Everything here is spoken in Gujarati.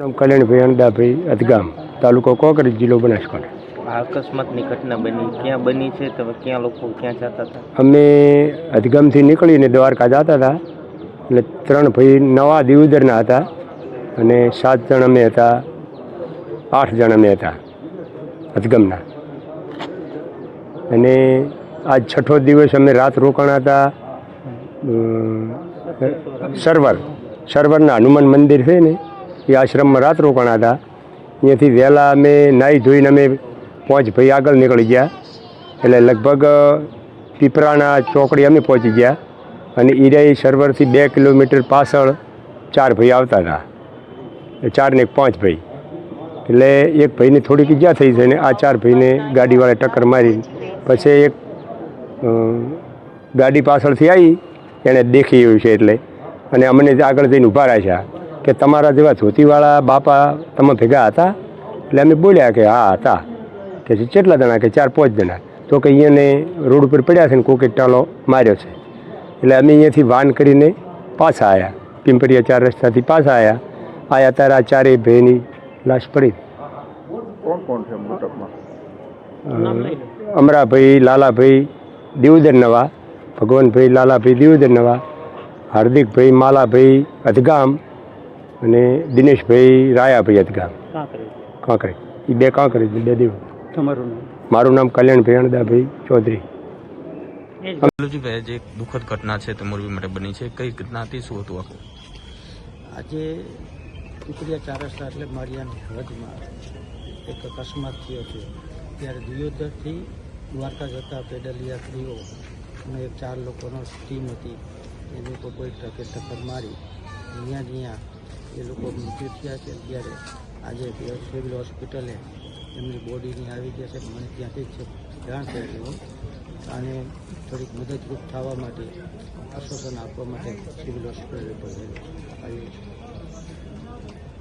નામ કલ્યાણભાઈ અણદાભાઈ અધગામ તાલુકો કોકરી જિલ્લો બનાસકાંઠા. આ અકસ્માતની ઘટના બની. ક્યાં બની છે તમે ક્યાં લોકો ક્યાં જતા હતા? અમે અધગામથી નીકળીને દ્વારકા જતા હતા. એટલે ત્રણ ભાઈ નવા દિવદરના હતા અને સાત જણ અમે હતા આઠ જણ અમે હતા અધગમના. અને આજ છઠ્ઠો દિવસ અમે રાત રોકાણા હતા સર્વર સર્વરના હનુમાન મંદિર છે ને એ આશ્રમમાં રાત રોકાણા હતા. અહીંયાથી વહેલા અમે નાહી ધોઈને અમે પાંચ ભાઈ આગળ નીકળી ગયા. એટલે લગભગ પીપરાના ચોકડી અમે પહોંચી ગયા અને ઈરાઈ સર્વરથી બે કિલોમીટર પાછળ ચાર ભાઈ આવતા હતા. એ ચાર ને એક પાંચ ભાઈ. એટલે એક ભાઈને થોડીક ઈજા થઈ છે ને આ ચાર ભાઈને ગાડીવાળા ટક્કર મારી. પછી એક ગાડી પાછળથી આવી એણે દેખી એવું છે એટલે. અને અમને આગળ જઈને ઊભા રાખ્યા કે તમારા જેવા ધોતીવાળા બાપા તમે ભેગા હતા? એટલે અમે બોલ્યા કે હા હતા. કે કેટલા જણા? કે ચાર પાંચ જણા. તો કે અહીંયાને રોડ ઉપર પડ્યા છે ને કોકે ટાલો માર્યો છે. એટલે અમે અહીંયાથી વાન કરીને પાછા આવ્યા પિંપરિયા ચાર રસ્તાથી પાછા આવ્યા આયા ત્યારે આ ચારેય ભાઈની લાશ પડી. કોણ કોણ છે મૃતકમાં? અમરાભાઈ લાલાભાઈ દેવુદર નવા ભગવાનભાઈ લાલાભાઈ દેવુદર નવા હાર્દિકભાઈ માલાભાઈ અધગામ અને દિનેશભાઈ રાયાભાઈ અધગામ કાંકરે. એ બે કાંકરે બે દેવ. તમારું મારું નામ કલ્યાણભાઈ અણદાભાઈ ચૌધરી. જે. એક દુઃખદ ઘટના છે તે મોરબી માટે બની છે. કઈ ઘટના હતી શું હતું આખું? આજે પીપળિયા ચાર રસ્તા એટલે માળિયાની હદમાં એક અકસ્માત થયો છે. ત્યારે દિયોદરથી દ્વારકા જતા પેડલ યાત્રીઓ અને એક ચાર લોકોનો ટીમ હતી. એ લોકો કોઈ ટ્રકે ટક્કર મારી. જ્યાં જ્યાં એ લોકો મૃત્યુ થયા છે ત્યારે આજે સિવિલ હોસ્પિટલે એમની બોડીની આવી ગયા છે. મને ત્યાંથી જ જાણ થયેલી અને થોડીક મદદરૂપ થવા માટે આશ્વાસન આપવા માટે સિવિલ હોસ્પિટલે આવ્યું છે.